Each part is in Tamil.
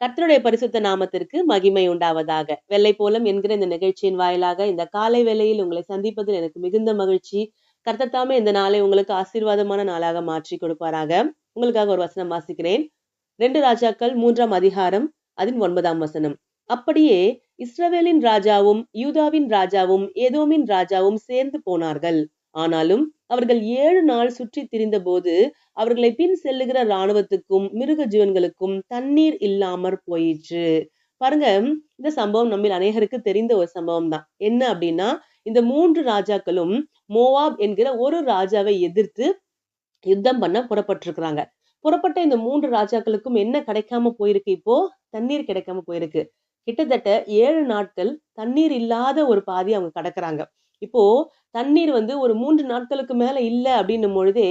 கர்த்தருடைய பரிசுத்த நாமத்திற்கு மகிமை உண்டாவதாக. வெள்ளை போலம் என்கிற இந்த நிகழ்ச்சியின் வாயிலாக இந்த காலை வேளையில் உங்களை சந்திப்பதில் எனக்கு மிகுந்த மகிழ்ச்சி. கர்த்தத்தாமே இந்த நாளை உங்களுக்கு ஆசீர்வாதமான நாளாக மாற்றி கொடுப்பாராக. உங்களுக்காக ஒரு வசனம் வாசிக்கிறேன். ரெண்டு ராஜாக்கள் மூன்றாம் அதிகாரம் அதன் ஒன்பதாம் வசனம். அப்படியே இஸ்ரவேலின் ராஜாவும் யூதாவின் ராஜாவும் ஏதோமின் ராஜாவும் சேர்ந்து போனார்கள். ஆனாலும் அவர்கள் ஏழு நாள் சுற்றி திரிந்த போது அவர்களை பின் செல்லுகிற இராணுவத்துக்கும் மிருக ஜீவன்களுக்கும் தண்ணீர் இல்லாமற் போயிற்று. பாருங்க இந்த சம்பவம் நம்மில் அநேகருக்கு தெரிந்த ஒரு சம்பவம் தான் என்ன அப்படின்னா இந்த மூன்று ராஜாக்களும் மோவாப் என்கிற ஒரு ராஜாவை எதிர்த்து யுத்தம் பண்ண புறப்பட்டிருக்கிறாங்க. புறப்பட்ட இந்த மூன்று ராஜாக்களுக்கும் என்ன கிடைக்காம போயிருக்கு இப்போ? தண்ணீர் கிடைக்காம போயிருக்கு. கிட்டத்தட்ட ஏழு நாட்கள் தண்ணீர் இல்லாத ஒரு பாதி அவங்க கிடக்குறாங்க. இப்போ தண்ணீர் வந்து ஒரு மூன்று நாட்களுக்கு மேல இல்லை அப்படின்னும் பொழுதே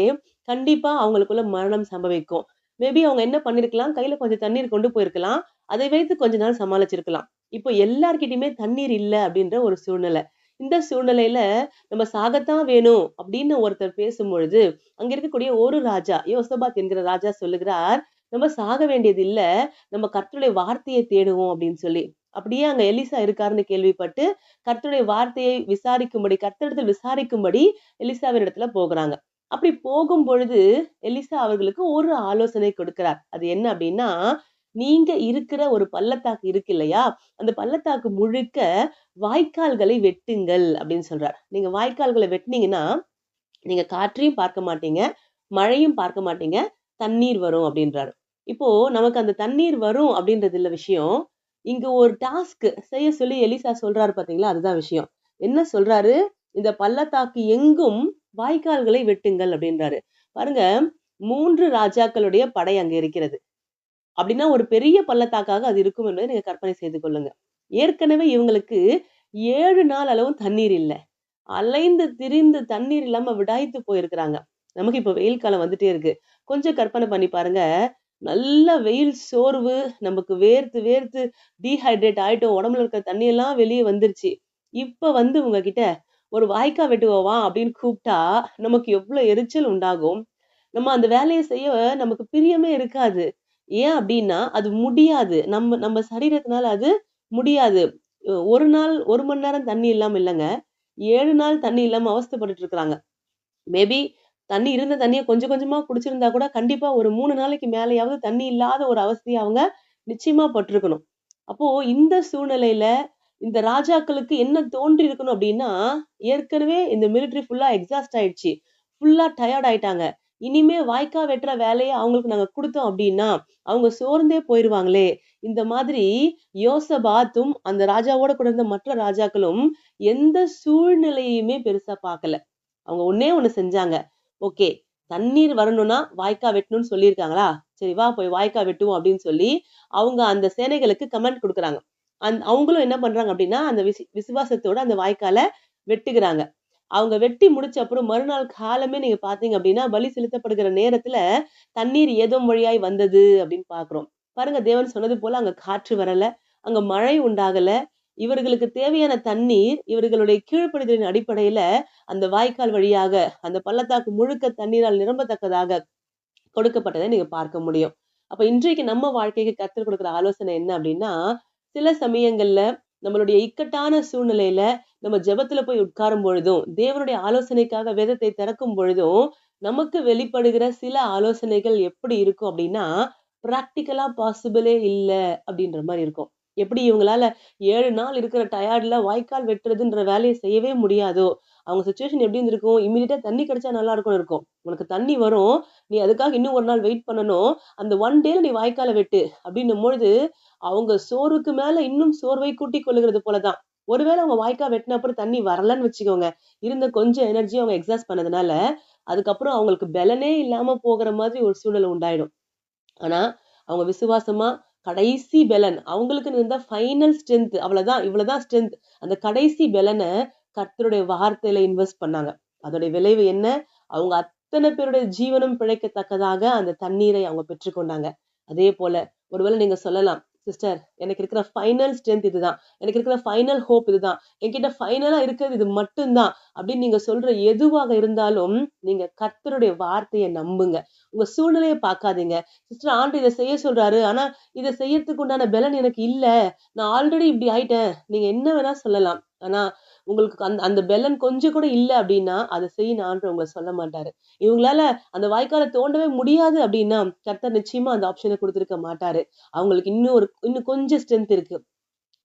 கண்டிப்பா அவங்களுக்குள்ள மரணம் சம்பவிக்கும். மேபி அவங்க என்ன பண்ணிருக்கலாம்? கையில கொஞ்சம் தண்ணீர் கொண்டு போயிருக்கலாம். அதை வைத்து கொஞ்ச நாள் சமாளிச்சிருக்கலாம். இப்போ எல்லார்கிட்டயுமே தண்ணீர் இல்லை அப்படின்ற ஒரு சூழ்நிலை. இந்த சூழ்நிலையில நம்ம சாகத்தான் வேணும் அப்படின்னு ஒருத்தர் பேசும்பொழுது அங்க இருக்கக்கூடிய ஒரு ராஜா யோசபாத் என்கிற ராஜா சொல்லுகிறார் நம்ம சாக வேண்டியது இல்ல. நம்ம கர்த்தருடைய வார்த்தையை தேடுவோம் அப்படின்னு சொல்லி. அப்படியே அங்க எலிசா இருக்காருன்னு கேள்விப்பட்டு கர்த்தருடைய வார்த்தையை விசாரிக்கும்படி கர்த்தரிடத்தில் விசாரிக்கும்படி எலிசாவின் இடத்துல போகிறாங்க. அப்படி போகும் பொழுது எலிசா அவர்களுக்கு ஒரு ஆலோசனை கொடுக்கிறார். அது என்ன அப்படின்னா நீங்க இருக்கிற ஒரு பள்ளத்தாக்கு இருக்கு இல்லையா? அந்த பள்ளத்தாக்கு முழுக்க வாய்க்கால்களை வெட்டுங்கள் அப்படின்னு சொல்றார். நீங்க வாய்க்கால்களை வெட்டினீங்கன்னா நீங்க காற்றையும் பார்க்க மாட்டீங்க மழையும் பார்க்க மாட்டீங்க தண்ணீர் வரும் அப்படின்றாரு. இப்போ நமக்கு அந்த தண்ணீர் வரும் அப்படின்றது இல்ல விஷயம். இங்க ஒரு டாஸ்க் செய்ய சொல்லி எலிசா சொல்றாரு பாத்தீங்களா? அதுதான் விஷயம். என்ன சொல்றாரு? இந்த பள்ளத்தாக்கு எங்கும் வாய்க்கால்களை வெட்டுங்கள் அப்படின்றாரு. பாருங்க மூன்று ராஜாக்களுடைய படை அங்க இருக்கிறது. அப்படின்னா ஒரு பெரிய பள்ளத்தாக்காக அது இருக்கும் என்பதை நீங்க கற்பனை செய்து கொள்ளுங்க. ஏற்கனவே இவங்களுக்கு ஏழு நாள் அளவும் தண்ணீர் இல்லை. அலைந்து திரிந்து தண்ணீர் இல்லாம விடாய்த்து போயிருக்கிறாங்க. நமக்கு இப்ப வெயில் காலம் வந்துட்டே இருக்கு. கொஞ்சம் கற்பனை பண்ணி பாருங்க. நல்ல வெயில் சோர்வு நமக்கு வேர்த்து வேர்த்து டீஹைட்ரேட் ஆயிட்டோம். உடம்புல இருக்கிற தண்ணி எல்லாம் வெளியே வந்துருச்சு. இப்ப வந்து உங்ககிட்ட ஒரு வாய்க்கா வெட்டுவோவா அப்படின்னு கூப்பிட்டா நமக்கு எவ்வளோ எரிச்சல் உண்டாகும். நம்ம அந்த வேலையை செய்ய நமக்கு பிரியமே இருக்காது. ஏன் அப்படின்னா அது முடியாது. நம்ம நம்ம சரீரத்தினால அது முடியாது. ஒரு நாள் ஒரு மணி நேரம் தண்ணி இல்லாமல் இல்லைங்க. ஏழு நாள் தண்ணி இல்லாமல் அவஸ்தப்பட்டு இருக்கிறாங்க. மேபி தண்ணி இருந்த தண்ணியை கொஞ்சம் கொஞ்சமா குடிச்சிருந்தா கூட கண்டிப்பா ஒரு மூணு நாளைக்கு மேலேயாவது தண்ணி இல்லாத ஒரு அவஸ்தையை அவங்க நிச்சயமா பட்டிருக்கணும். அப்போ இந்த சூழ்நிலையில இந்த ராஜாக்களுக்கு என்ன தோன்றி இருக்கணும் அப்படின்னா ஏற்கனவே இந்த மிலிட்ரி ஃபுல்லா எக்ஸாஸ்ட் ஆயிடுச்சு. ஃபுல்லா டயர்ட் ஆயிட்டாங்க. இனிமே வாய்க்கா வெட்டுற வேலையை அவங்களுக்கு நாங்க கொடுத்தோம் அப்படின்னா அவங்க சோர்ந்தே போயிருவாங்களே. இந்த மாதிரி யோசபாத்தும் அந்த ராஜாவோட கூட இருந்த மற்ற ராஜாக்களும் எந்த சூழ்நிலையுமே பெருசா பார்க்கல. அவங்க ஒன்னே ஒண்ணு செஞ்சாங்க. ஓகே தண்ணீர் வரணும்னா வாய்க்கா வெட்டணும்னு சொல்லியிருக்காங்களா? சரி வா போய் வாய்க்கா வெட்டுவோம் அப்படின்னு சொல்லி அவங்க அந்த சேனைகளுக்கு கமெண்ட் கொடுக்குறாங்க. அந் அவங்களும் என்ன பண்றாங்க அப்படின்னா அந்த விசி விசுவாசத்தோட அந்த வாய்க்கால வெட்டுகிறாங்க. அவங்க வெட்டி முடிச்ச அப்புறம் மறுநாள் காலமே நீங்க பாத்தீங்க அப்படின்னா பலி செலுத்தப்படுகிற நேரத்துல தண்ணீர் ஏதோ வழியாய் வந்தது அப்படின்னு பாக்குறோம். பாருங்க தேவன் சொன்னது போல அங்க காற்று வரல அங்க மழை உண்டாகல. இவர்களுக்கு தேவையான தண்ணீர் இவர்களுடைய கீழ்ப்படுதலின் அடிப்படையில அந்த வாய்க்கால் வழியாக அந்த பள்ளத்தாக்கு முழுக்க தண்ணீரால் நிரம்பத்தக்கதாக கொடுக்கப்பட்டதை நீங்க பார்க்க முடியும். அப்ப இன்றைக்கு நம்ம வாழ்க்கைக்கு கற்றுக் கொடுக்குற ஆலோசனை என்ன அப்படின்னா சில சமயங்கள்ல நம்மளுடைய இக்கட்டான சூழ்நிலையில நம்ம ஜெபத்துல போய் உட்காரும் பொழுதும் தேவனுடைய ஆலோசனைக்காக வேதத்தை திறக்கும் பொழுதும் நமக்கு வெளிப்படுகிற சில ஆலோசனைகள் எப்படி இருக்கும் அப்படின்னா ப்ராக்டிக்கலா பாசிபிளே இல்லை அப்படின்ற மாதிரி இருக்கும். எப்படி இவங்களால ஏழு நாள் இருக்கிற டயர்ட்ல வாய்க்கால் வெட்டுறதுன்ற வேலையை செய்யவே முடியாதோ அவங்க சுச்சுவேஷன் எப்படி இருந்திருக்கும்? இமீடியட்டாக தண்ணி கிடைச்சா நல்லா இருக்கும்னு இருக்கும். உனக்கு தண்ணி வரும். நீ அதுக்காக இன்னும் ஒரு நாள் வெயிட் பண்ணணும். அந்த ஒன் டேல நீ வாய்க்கால வெட்டு. அப்படின்னும் பொழுது அவங்க சோர்வுக்கு மேல இன்னும் சோர்வை கூட்டி கொள்ளுகிறது போலதான். ஒருவேளை அவங்க வாய்க்கா வெட்டின அப்புறம் தண்ணி வரலன்னு வச்சுக்கோங்க. இருந்த கொஞ்சம் எனர்ஜி அவங்க எக்ஸாஸ்ட் பண்ணதுனால அதுக்கப்புறம் அவங்களுக்கு பலனே இல்லாம போகிற மாதிரி ஒரு சூழ்நிலை உண்டாயிடும். ஆனா அவங்க விசுவாசமா கடைசி பலன் அவங்களுக்கு இருந்த ஃபைனல் ஸ்ட்ரென்த் அவ்வளவுதான் இவ்வளவுதான் ஸ்ட்ரென்த் அந்த கடைசி பலனை கர்த்தருடைய வார்த்தையில இன்வெஸ்ட் பண்ணாங்க. அதோடைய விளைவு என்ன? அவங்க அத்தனை பேருடைய ஜீவனம் பிழைக்கத்தக்கதாக அந்த தண்ணீரை அவங்க பெற்றுக்கொண்டாங்க அதே போல ஒருவேளை நீங்க சொல்லலாம் சிஸ்டர் எனக்கு இருக்கிற ஃபைனல் ஸ்ட்ரென்த் இதுதான். எனக்கு இருக்கிற ஃபைனல் ஹோப் இதுதான். என்கிட்ட ஃபைனலா இருக்கிறது இது மட்டும்தான். அப்படின்னு நீங்க சொல்ற எதுவாக இருந்தாலும் நீங்க கர்த்தருடைய வார்த்தையை நம்புங்க. உங்க சூழ்நிலையை பார்க்காதீங்க. சிஸ்டர் ஆண்டு இதை செய்ய சொல்றாரு. ஆனா இதை செய்யறதுக்கு உண்டான பலன் எனக்கு இல்லை. நான் ஆல்ரெடி இப்படி ஆயிட்டேன். நீங்க என்ன வேணா சொல்லலாம். ஆனா உங்களுக்கு அந்த அந்த பெலன் கொஞ்சம் கூட இல்லை அப்படின்னா அதை செய்யணும் உங்களை சொல்ல மாட்டாரு. இவங்களால அந்த வாய்க்காலை தோண்டவே முடியாது அப்படின்னா கர்த்தர் நிச்சயமா அந்த ஆப்ஷனை கொடுத்துருக்க மாட்டாரு. அவங்களுக்கு இன்னும் ஒரு இன்னும் கொஞ்சம் ஸ்ட்ரென்த் இருக்கு.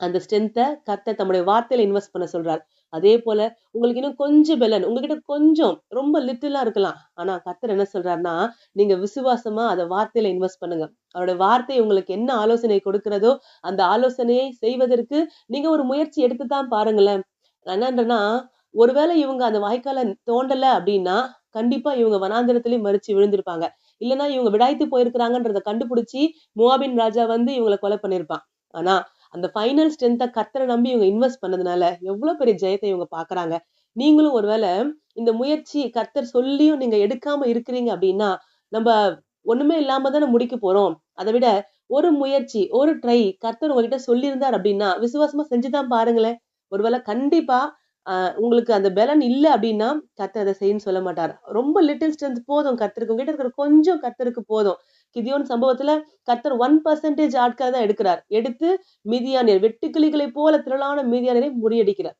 அந்த ஸ்ட்ரென்த்தை கர்த்தர் தம்முடைய வார்த்தையில இன்வெஸ்ட் பண்ண சொல்றாரு. அதே போல உங்களுக்கு இன்னும் கொஞ்சம் பெலன் உங்ககிட்ட கொஞ்சம் ரொம்ப லிட்டிலா இருக்கலாம். ஆனா கர்த்தர் என்ன சொல்றாருன்னா நீங்க விசுவாசமா அதை வார்த்தையில இன்வெஸ்ட் பண்ணுங்க. அவருடைய வார்த்தை உங்களுக்கு என்ன ஆலோசனை கொடுக்கிறதோ அந்த ஆலோசனையை செய்வதற்கு நீங்க ஒரு முயற்சி எடுத்து தான் பாருங்களேன். நான் ஒருவேளை இவங்க அந்த வாய்க்காலை தோண்டல அப்படின்னா கண்டிப்பா இவங்க வனாந்திரத்திலயும் மறிச்சு விழுந்திருப்பாங்க. இல்லைன்னா இவங்க விடாய்த்து போயிருக்கிறாங்கன்றத கண்டுபிடிச்சி முவாபின் ராஜா வந்து இவங்களை கொலை பண்ணிருப்பான். ஆனா அந்த ஃபைனல் ஸ்ட்ரென்த்தை கத்தரை நம்பி இவங்க இன்வெஸ்ட் பண்ணதுனால எவ்வளவு பெரிய ஜெயத்தை இவங்க பாக்குறாங்க. நீங்களும் ஒருவேளை இந்த முயற்சி கர்த்தர் சொல்லியும் நீங்க எடுக்காம இருக்கிறீங்க அப்படின்னா நம்ம ஒண்ணுமே இல்லாம தானே முடிக்க போறோம். அதை விட ஒரு முயற்சி ஒரு ட்ரை கர்த்தர் உங்ககிட்ட சொல்லியிருந்தார் அப்படின்னா விசுவாசமா செஞ்சுதான் பாருங்களேன். ஒருவேளை கண்டிப்பா உங்களுக்கு அந்த பலன் இல்லை அப்படின்னா கத்தர் அதை செய்யன்னு சொல்ல மாட்டார். ரொம்ப லிட்டில் ஸ்ட்ரென்த் போதும் கத்திருக்கு உங்ககிட்ட இருக்கிற கொஞ்சம் கத்தருக்கு போதும். கிதியோன் சம்பவத்துல கத்தர் ஒன் பர்சன்டேஜ் ஆட்களை தான் எடுக்கிறார். எடுத்து மீதியானியர் வெட்டுக்கிளிகளை போல திரளான மீதியானியரை முறியடிக்கிறார்.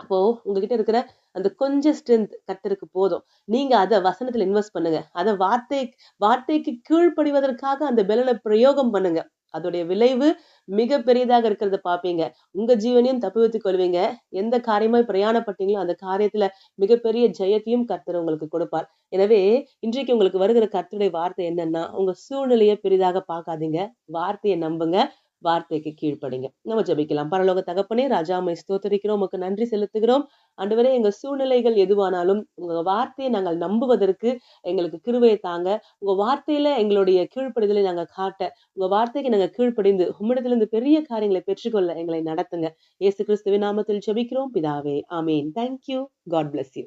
அப்போ உங்ககிட்ட இருக்கிற அந்த கொஞ்சம் ஸ்ட்ரென்த் கத்தருக்கு போதும். நீங்க அதை வசனத்துல இன்வெஸ்ட் பண்ணுங்க. அதை வார்த்தை வார்த்தைக்கு கீழ்ப்படிவதற்காக அந்த பலனை பிரயோகம் பண்ணுங்க. அதோடைய விளைவு மிக பெரியதாக இருக்கிறத பார்ப்பீங்க. உங்க ஜீவனையும் தப்பு வைத்துக் கொள்வீங்க. எந்த காரியமாய் பிரயாணப்பட்டீங்களோ அந்த காரியத்துல மிகப்பெரிய ஜெயத்தையும் கர்த்தர் உங்களுக்கு கொடுப்பார். எனவே இன்றைக்கு உங்களுக்கு வருகிற கர்த்தருடைய வார்த்தை என்னன்னா உங்க சூழ்நிலையை பெரிதாக பார்க்காதீங்க. வார்த்தையை நம்புங்க. வார்த்தைக்கு கீழ்ப்படிங்க. நம்ம ஜெபிக்கலாம். பரலோக தகப்பனே ராஜாமை ஸ்தோத்தரிக்கிறோம். உமக்கு நன்றி செலுத்துகிறோம். அன்றுவரே எங்க சூழ்நிலைகள் எதுவானாலும் உங்க வார்த்தையை நாங்கள் நம்புவதற்கு எங்களுக்கு கிருவையை தாங்க. உங்க வார்த்தையில எங்களுடைய கீழ்ப்படிதலை நாங்கள் காட்ட உங்க வார்த்தைக்கு நாங்கள் கீழ்ப்படிந்து உம்மிடத்திலிருந்து பெரிய காரியங்களை பெற்றுக்கொள்ள எங்களை நடத்துங்க. இயேசு கிறிஸ்துவின் நாமத்தில் ஜெபிக்கிறோம். பிதாவே ஆமீன். Thank you God bless you